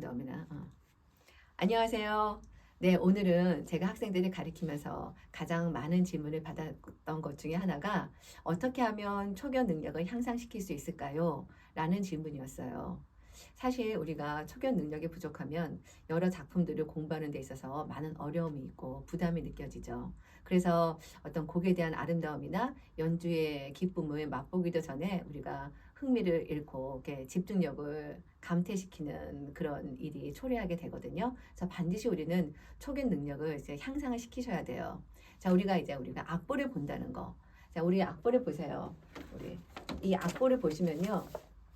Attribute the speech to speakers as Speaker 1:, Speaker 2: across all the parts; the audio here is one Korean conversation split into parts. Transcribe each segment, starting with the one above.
Speaker 1: 너무나. 어. 안녕하세요. 네, 오늘은 제가 학생들을 가리키면서 가장 많은 질문을 받았던 것 중에 하나가 어떻게 하면 초견 능력을 향상시킬 수 있을까요? 라는 질문이었어요. 사실 우리가 초견 능력이 부족하면 여러 작품들을 공부하는 데 있어서 많은 어려움이 있고 부담이 느껴지죠. 그래서 어떤 곡에 대한 아름다움이나 연주의 기쁨을 맛보기도 전에 우리가 흥미를 잃고 집중력을 감퇴시키는 그런 일이 초래하게 되거든요. 그래서 반드시 우리는 초견 능력을 이제 향상을 시키셔야 돼요. 자, 우리가 이제 우리가 악보를 본다는 거. 자, 우리 악보를 보세요. 우리 이 악보를 보시면요.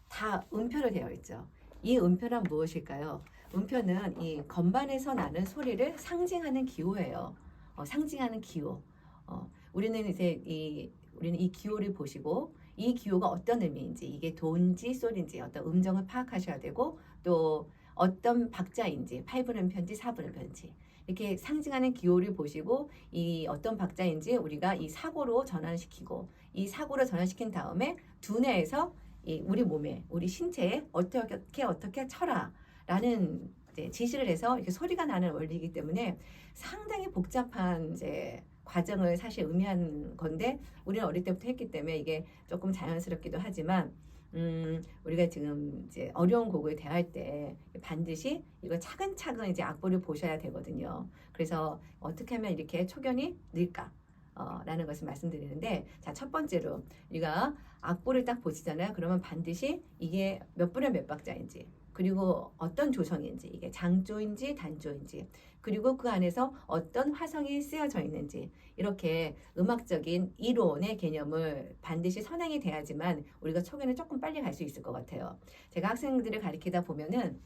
Speaker 1: 다 음표로 되어 있죠. 이 음표란 무엇일까요? 음표는 이 건반에서 나는 소리를 상징하는 기호예요. 어, 상징하는 기호. 어, 우리는 이제 이 우리는 이 기호를 보시고 이 기호가 어떤 의미인지 이게 도인지 솔인지 어떤 음정을 파악하셔야 되고 또 어떤 박자인지 8분음표인지 4분음표인지 이렇게 상징하는 기호를 보시고 이 어떤 박자인지 우리가 이 사고로 전환시키고 이 사고로 전환시킨 다음에 두뇌에서 이 우리 몸에 우리 신체에 어떻게 어떻게 쳐라라는 지시를 해서 이렇게 소리가 나는 원리이기 때문에 상당히 복잡한 이제 과정을 사실 의미하는 건데 우리는 어릴 때부터 했기 때문에 이게 조금 자연스럽기도 하지만 음, 우리가 지금 이제 어려운 곡을 대할 때 반드시 이거 차근차근 이제 악보를 보셔야 되거든요. 그래서 어떻게 하면 이렇게 초견이 늘까? 어, 라는 것을 말씀드리는데, 자, 첫 번째로, 우리가 악보를 딱 보시잖아요. 그러면 반드시 이게 몇 분의 몇 박자인지, 그리고 어떤 조성인지, 이게 장조인지 단조인지, 그리고 그 안에서 어떤 화성이 쓰여져 있는지, 이렇게 음악적인 이론의 개념을 반드시 선행이 돼야지만 우리가 초견을 조금 빨리 갈 수 있을 것 같아요. 제가 학생들을 가리키다 보면은,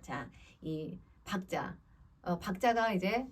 Speaker 1: 자, 이 박자, 어, 박자가 이제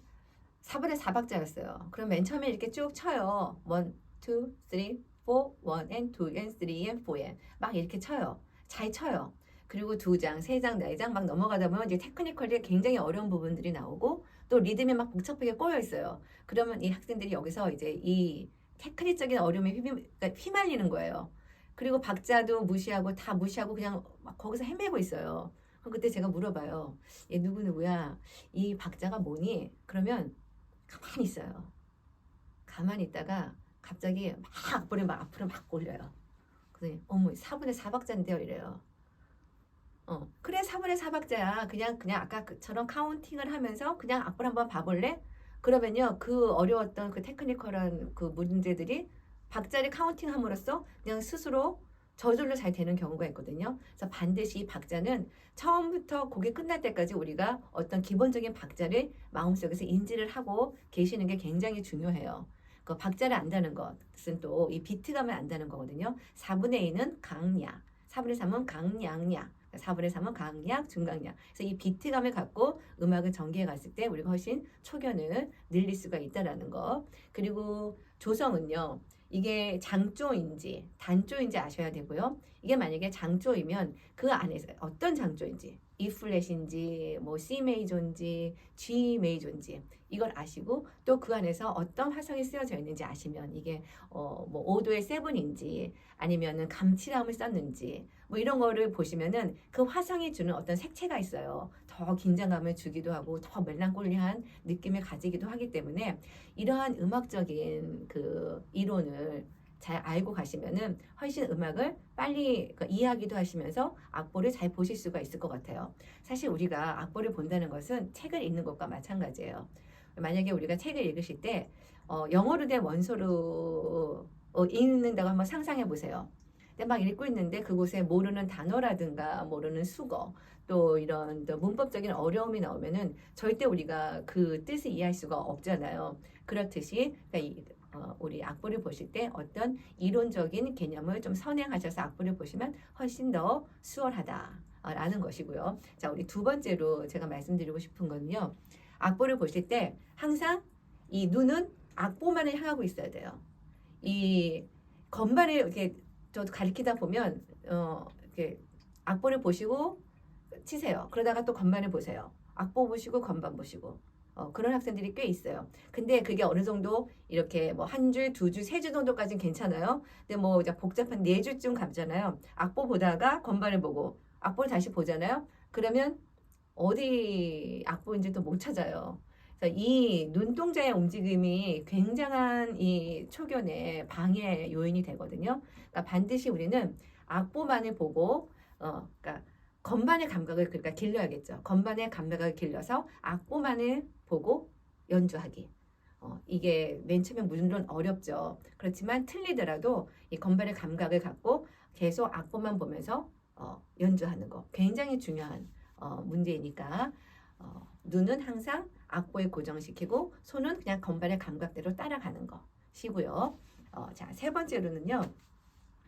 Speaker 1: 4분의 4박자였어요. 그럼 맨 처음에 이렇게 쭉 쳐요. 1, 2, 3, 4, 1 and 2 and 3 and 4 and 막 이렇게 쳐요. 잘 쳐요. 그리고 두 장, 세 장, 네 장 막 넘어가다 보면 이제 테크니컬리 굉장히 어려운 부분들이 나오고 또 리듬이 막 복잡하게 꼬여 있어요. 그러면 이 학생들이 여기서 이제 이 테크닉적인 어려움에 휘, 그러니까 휘말리는 거예요. 그리고 박자도 무시하고 다 무시하고 그냥 막 거기서 헤매고 있어요. 그럼 그때 제가 물어봐요. 얘 누구누구야? 이 박자가 뭐니? 그러면 가만히 있어요. 가만히 있다가 갑자기 막 악보를 막 앞으로 막 올려요. 그래서 어머 4분의 4박자인데요 이래요. 어 그래 4분의 4박자야. 그냥 그냥 아까 그처럼 카운팅을 하면서 그냥 악보를 한번 봐볼래? 그러면요 그 어려웠던 그 테크니컬한 그 문제들이 박자를 카운팅함으로써 그냥 스스로 저절로 잘 되는 경우가 있거든요. 그래서 반드시 이 박자는 처음부터 곡이 끝날 때까지 우리가 어떤 기본적인 박자를 마음속에서 인지를 하고 계시는 게 굉장히 중요해요. 그 박자를 안다는 것은 또 이 비트감을 안다는 거거든요. 4분의 2는 강약, 4분의 3은 강약약, 4분의 3은 강약, 중강약. 그래서 이 비트감을 갖고 음악을 전개해 갔을 때 우리가 훨씬 초견을 늘릴 수가 있다라는 거. 그리고 조성은요. 이게 장조인지 단조인지 아셔야 되고요. 이게 만약에 장조이면 그 안에서 어떤 장조인지 E 플랫인지 뭐 C 메이저인지 G 메이저인지 이걸 아시고 또 그 안에서 어떤 화성이 쓰여져 있는지 아시면 이게 어뭐 5도의 세븐인지 아니면은 감칠함을 썼는지 뭐 이런 거를 보시면은 그 화성이 주는 어떤 색채가 있어요. 더 긴장감을 주기도 하고 더 멜랑콜리한 느낌을 가지기도 하기 때문에 이러한 음악적인 그 이론을 잘 알고 가시면은 훨씬 음악을 빨리 그 이해하기도 하시면서 악보를 잘 보실 수가 있을 것 같아요. 사실 우리가 악보를 본다는 것은 책을 읽는 것과 마찬가지예요. 만약에 우리가 책을 읽으실 때 어, 영어로 된 원소로 어, 읽는다고 한번 상상해 보세요. 근데 막 읽고 있는데 그곳에 모르는 단어라든가 모르는 수거 또 이런 또 문법적인 어려움이 나오면은 절대 우리가 그 뜻을 이해할 수가 없잖아요. 그렇듯이 그러니까 이, 어, 우리 악보를 보실 때 어떤 이론적인 개념을 좀 선행하셔서 악보를 보시면 훨씬 더 수월하다라는 것이고요. 자, 우리 두 번째로 제가 말씀드리고 싶은 건요. 악보를 보실 때 항상 이 눈은 악보만을 향하고 있어야 돼요. 이 건반을 이렇게 저도 가리키다 보면 어 이렇게 악보를 보시고 치세요. 그러다가 또 건반을 보세요. 악보 보시고 건반 보시고 어, 그런 학생들이 꽤 있어요. 근데 그게 어느 정도 이렇게 뭐 한 줄, 두 줄, 세 줄 정도까지는 괜찮아요. 근데 뭐 이제 복잡한 네 줄쯤 가잖아요. 악보 보다가 건반을 보고 악보를 다시 보잖아요. 그러면 어디 악보인지도 못 찾아요. 그래서 이 눈동자의 움직임이 굉장한 이 초견의 방해 요인이 되거든요. 그러니까 반드시 우리는 악보만을 보고 어, 그러니까 건반의 감각을 그러니까 길러야겠죠. 건반의 감각을 길러서 악보만을 보고 연주하기. 어, 이게 맨 처음에 물론 어렵죠. 그렇지만 틀리더라도 이 건반의 감각을 갖고 계속 악보만 보면서 어, 연주하는 거 굉장히 중요한 어, 문제이니까 어, 눈은 항상 악보에 고정시키고 손은 그냥 건반의 감각대로 따라가는 것이고요. 어, 자, 세 번째로는요.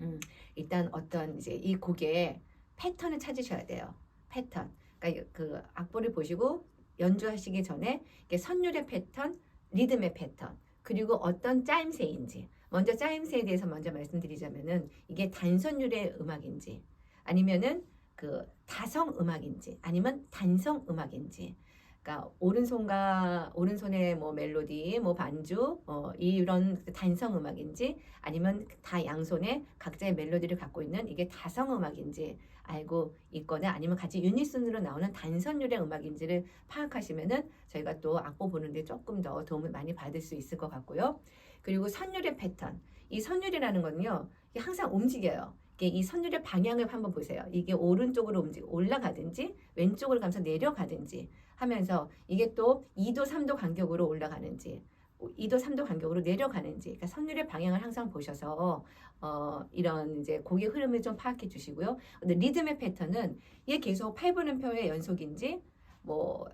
Speaker 1: 음, 일단 어떤 이제 이 곡의 패턴을 찾으셔야 돼요. 패턴. 그러니까 그 악보를 보시고 연주하시기 전에 선율의 패턴, 리듬의 패턴, 그리고 어떤 짜임새인지. 먼저 짜임새에 대해서 먼저 말씀드리자면은 이게 단선율의 음악인지 아니면은 그 다성 음악인지 아니면 단성 음악인지 그러니까 오른손과 오른손의 뭐 멜로디, 뭐 반주, 어, 이런 단성 음악인지 아니면 다 양손에 각자의 멜로디를 갖고 있는 이게 다성 음악인지 알고 있거나 아니면 같이 유니슨으로 나오는 단선율의 음악인지를 파악하시면은 저희가 또 악보 보는데 조금 더 도움을 많이 받을 수 있을 것 같고요. 그리고 선율의 패턴. 이 선율이라는 건요. 이게 항상 움직여요. 이 선율의 방향을 한번 보세요. 이게 오른쪽으로 움직 올라가든지 왼쪽으로 가면서 내려가든지 하면서 이게 또 2도 3도 간격으로 올라가는지 2도 3도 간격으로 내려가는지 그러니까 선율의 방향을 항상 보셔서 어, 이런 이제 곡의 흐름을 좀 파악해 주시고요. 근데 리듬의 패턴은 이게 계속 8분음표의 연속인지 뭐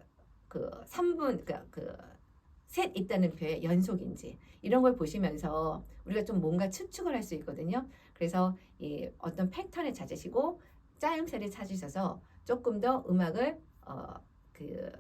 Speaker 1: 그 3분 그러니까 그 셋 있다는 표의 연속인지 이런 걸 보시면서 우리가 좀 뭔가 추측을 할 수 있거든요. 그래서 이 어떤 패턴을 찾으시고 짜임새를 찾으셔서 조금 더 음악을 어, 그,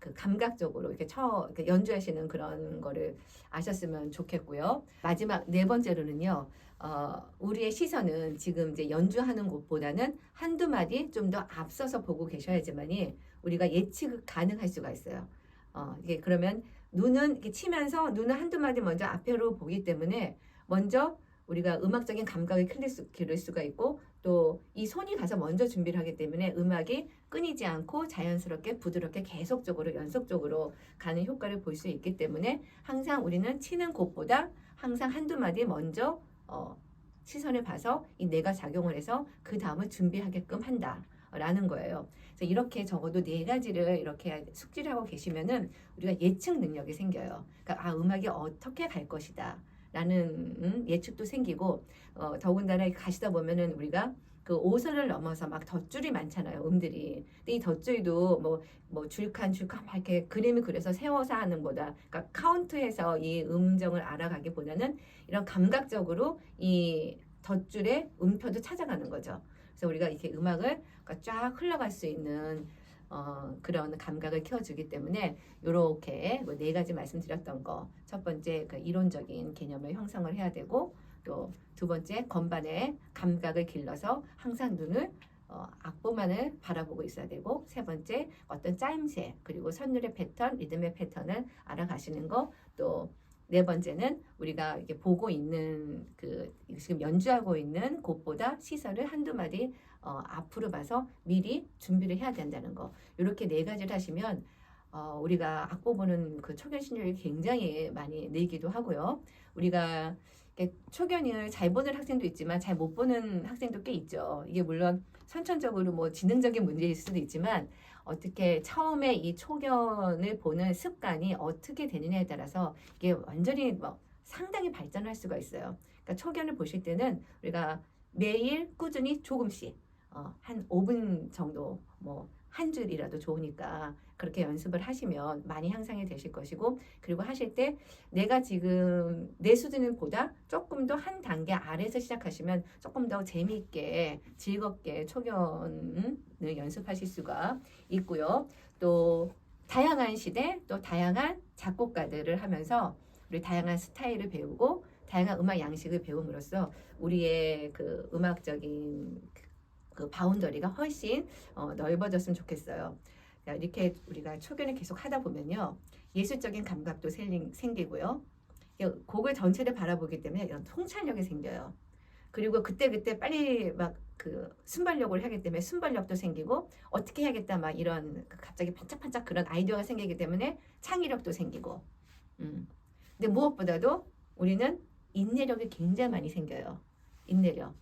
Speaker 1: 그 감각적으로 이렇게 쳐 이렇게 연주하시는 그런 거를 아셨으면 좋겠고요. 마지막 네 번째로는요. 어, 우리의 시선은 지금 이제 연주하는 곳보다는 한두 마디 좀 더 앞서서 보고 계셔야지만이 우리가 예측 가능할 수가 있어요. 어, 이게 그러면 눈은 이렇게 치면서 눈은 한두 마디 먼저 앞으로 보기 때문에 먼저 우리가 음악적인 감각을 기를, 수, 기를 수가 있고 또 이 손이 가서 먼저 준비를 하기 때문에 음악이 끊이지 않고 자연스럽게 부드럽게 계속적으로 연속적으로 가는 효과를 볼 수 있기 때문에 항상 우리는 치는 곳보다 항상 한두 마디 먼저 어, 시선을 봐서 이 뇌가 작용을 해서 그 다음을 준비하게끔 한다 라는 거예요. 그래서 이렇게 적어도 네 가지를 이렇게 숙지를 하고 계시면은 우리가 예측 능력이 생겨요. 그러니까 아 음악이 어떻게 갈 것이다. 라는 음, 예측도 생기고 어, 더군다나 가시다 보면은 우리가 그 오선을 넘어서 막 덧줄이 많잖아요 음들이. 근데 이 덧줄도 뭐 뭐 줄칸 줄칸 막 이렇게 그림을 그려서 세워서 하는 거다. 그러니까 카운트해서 이 음정을 알아가기보다는 이런 감각적으로 이 덧줄의 음표도 찾아가는 거죠. 그래서 우리가 이렇게 음악을 그러니까 쫙 흘러갈 수 있는 어, 그런 감각을 키워주기 때문에 이렇게 뭐 네 가지 말씀드렸던 거 첫 번째 그 이론적인 개념을 형성을 해야 되고 또 두 번째 건반의 감각을 길러서 항상 눈을 어, 악보만을 바라보고 있어야 되고 세 번째 어떤 짜임새 그리고 선율의 패턴 리듬의 패턴을 알아가시는 거또 네 번째는 우리가 이게 보고 있는 그 지금 연주하고 있는 곡보다 시설을 한두 마디 어, 앞으로 봐서 미리 준비를 해야 된다는 거. 이렇게 네 가지를 하시면 어, 우리가 악보 보는 그 초견 신율이 굉장히 많이 늘기도 하고요. 우리가 초견을 잘 보는 학생도 있지만 잘 못 보는 학생도 꽤 있죠. 이게 물론 선천적으로 뭐 지능적인 문제일 수도 있지만 어떻게 처음에 이 초견을 보는 습관이 어떻게 되느냐에 따라서 이게 완전히 뭐 상당히 발전할 수가 있어요. 그러니까 초견을 보실 때는 우리가 매일 꾸준히 조금씩 어, 한 5분 정도 뭐 한 줄이라도 좋으니까 그렇게 연습을 하시면 많이 향상이 되실 것이고 그리고 하실 때 내가 지금 내 수준을 보다 조금 더 한 단계 아래에서 시작하시면 조금 더 재미있게 즐겁게 초견을 연습하실 수가 있고요. 또 다양한 시대 또 다양한 작곡가들을 하면서 우리 다양한 스타일을 배우고 다양한 음악 양식을 배움으로써 우리의 그 음악적인 그 바운더리가 훨씬 어, 넓어졌으면 좋겠어요. 이렇게 우리가 초견을 계속 하다 보면요. 예술적인 감각도 생기고요. 곡을 전체를 바라보기 때문에 이런 통찰력이 생겨요. 그리고 그때 그때 빨리 막 그 순발력을 하기 때문에 순발력도 생기고 어떻게 해야겠다 막 이런 그 갑자기 반짝반짝 그런 아이디어가 생기기 때문에 창의력도 생기고. 음. 근데 무엇보다도 우리는 인내력이 굉장히 많이 생겨요. 인내력.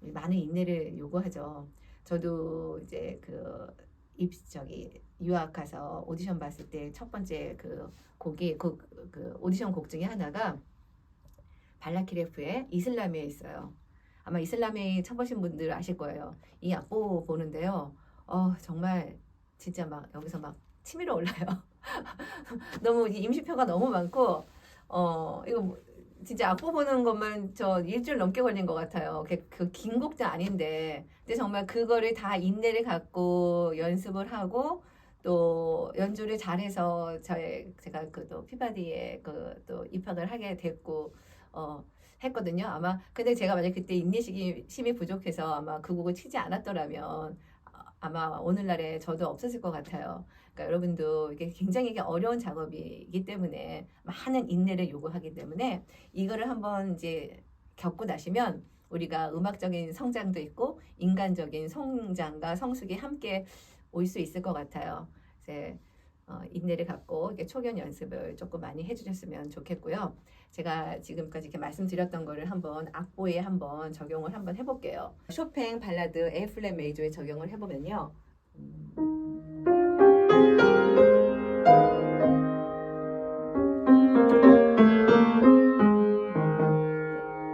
Speaker 1: 많은 인내를 요구하죠. 저도 이제 그 입 저기 유학 가서 오디션 봤을 때 첫 번째 그 곡이 그, 그 오디션 곡 중에 하나가 발라키레프의 이슬람에 있어요. 아마 이슬람에 쳐보신 분들 아실 거예요. 이 악보 보는데요. 어 정말 진짜 막 여기서 막 치밀어 올라요. 너무 이 임시표가 너무 많고 어 이거 뭐 진짜 악보 보는 것만 저 일주일 넘게 걸린 것 같아요. 그 긴 곡도 아닌데 근데 정말 그거를 다 인내를 갖고 연습을 하고 또 연주를 잘해서 저의 제가 그 또 피바디에 그 또 입학을 하게 됐고 어 했거든요. 아마 근데 제가 만약 그때 인내심이 심이 부족해서 아마 그 곡을 치지 않았더라면 아- 아마 오늘날에 저도 없었을 것 같아요. 그러니까 여러분도 이게 굉장히 이게 어려운 작업이기 때문에 많은 인내를 요구하기 때문에 이거를 한번 이제 겪고 나시면 우리가 음악적인 성장도 있고 인간적인 성장과 성숙이 함께 올 수 있을 것 같아요. 이제 어, 인내를 갖고 초견 연습을 조금 많이 해주셨으면 좋겠고요. 제가 지금까지 이렇게 말씀드렸던 거를 한번 악보에 한번 적용을 한번 해볼게요. 쇼팽 발라드 A 플랫 메이저에 적용을 해보면요. 음.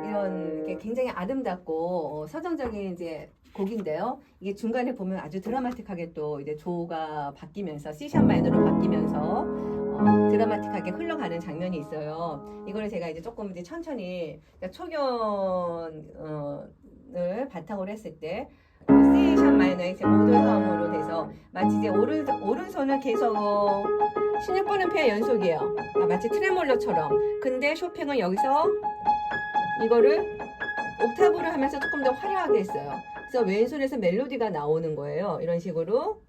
Speaker 1: 이런 굉장히 아름답고 어, 서정적인 이제 곡인데요. 이게 중간에 보면 아주 드라마틱하게 또 이제 조가 바뀌면서 C샵 마이너로 바뀌면서 어, 드라마틱하게 흘러가는 장면이 있어요. 이거를 제가 이제 조금 이제 천천히 그러니까 초견을 바탕으로 했을 때 C샵 마이너의 이제 모돌화음으로 돼서 마치 이제 오른 오른손을 계속 16번은 피아 연속이에요. 아, 마치 트레몰로처럼. 근데 쇼팽은 여기서 이거를 옥타브를 하면서 조금 더 화려하게 했어요. 왼손에서 멜로디가 나오는 거예요. 이런 식으로.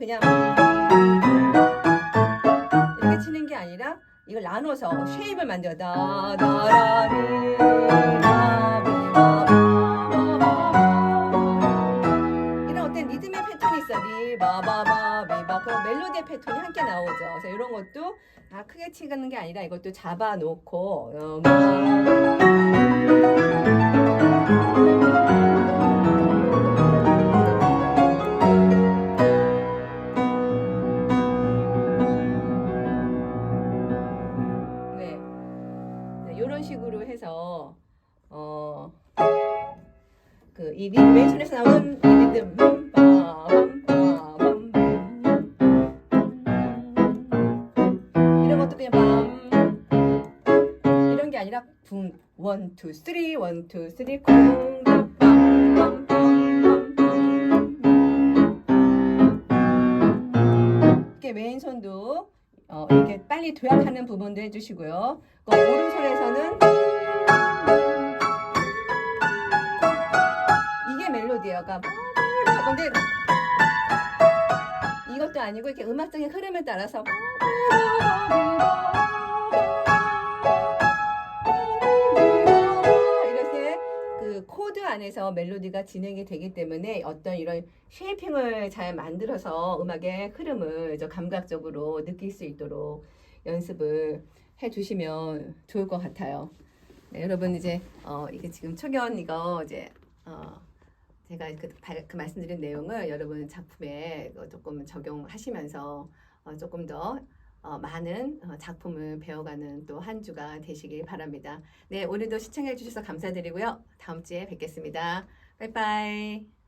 Speaker 1: 그냥 이렇게 치는 게 아니라 이걸 나눠서 쉐입을 만들어. 이런 어떤 리듬의 멜로디의 패턴이 함께 나오죠. 그래서 이런 것도 다 크게 치는 게 아니라 이것도 잡아놓고 이런 것도 그냥 빰 이런 게 아니라 붕 원, 투, 쓰리, 원, 투, 쓰리, 빰. 이렇게 왼손도 어, 이렇게 빨리 도약하는 부분도 해주시고요. 그 오른손에서는 이게 멜로디예요. 그러니까 근데 이것도 아니고 이렇게 음악적인 흐름에 따라서 이렇게 그 코드 안에서 멜로디가 진행이 되기 때문에 어떤 이런 쉐이핑을 잘 만들어서 음악의 흐름을 저 감각적으로 느낄 수 있도록 연습을 해주시면 좋을 것 같아요. 네, 여러분 이제 어 이게 지금 초견 이거 이제 어 제가 그, 발- 그 말씀드린 내용을 여러분 작품에 어, 조금 적용하시면서 어, 조금 더 어, 많은 어, 작품을 배워가는 또 한 주가 되시길 바랍니다. 네, 오늘도 시청해 주셔서 감사드리고요. 다음 주에 뵙겠습니다. 빠이빠이.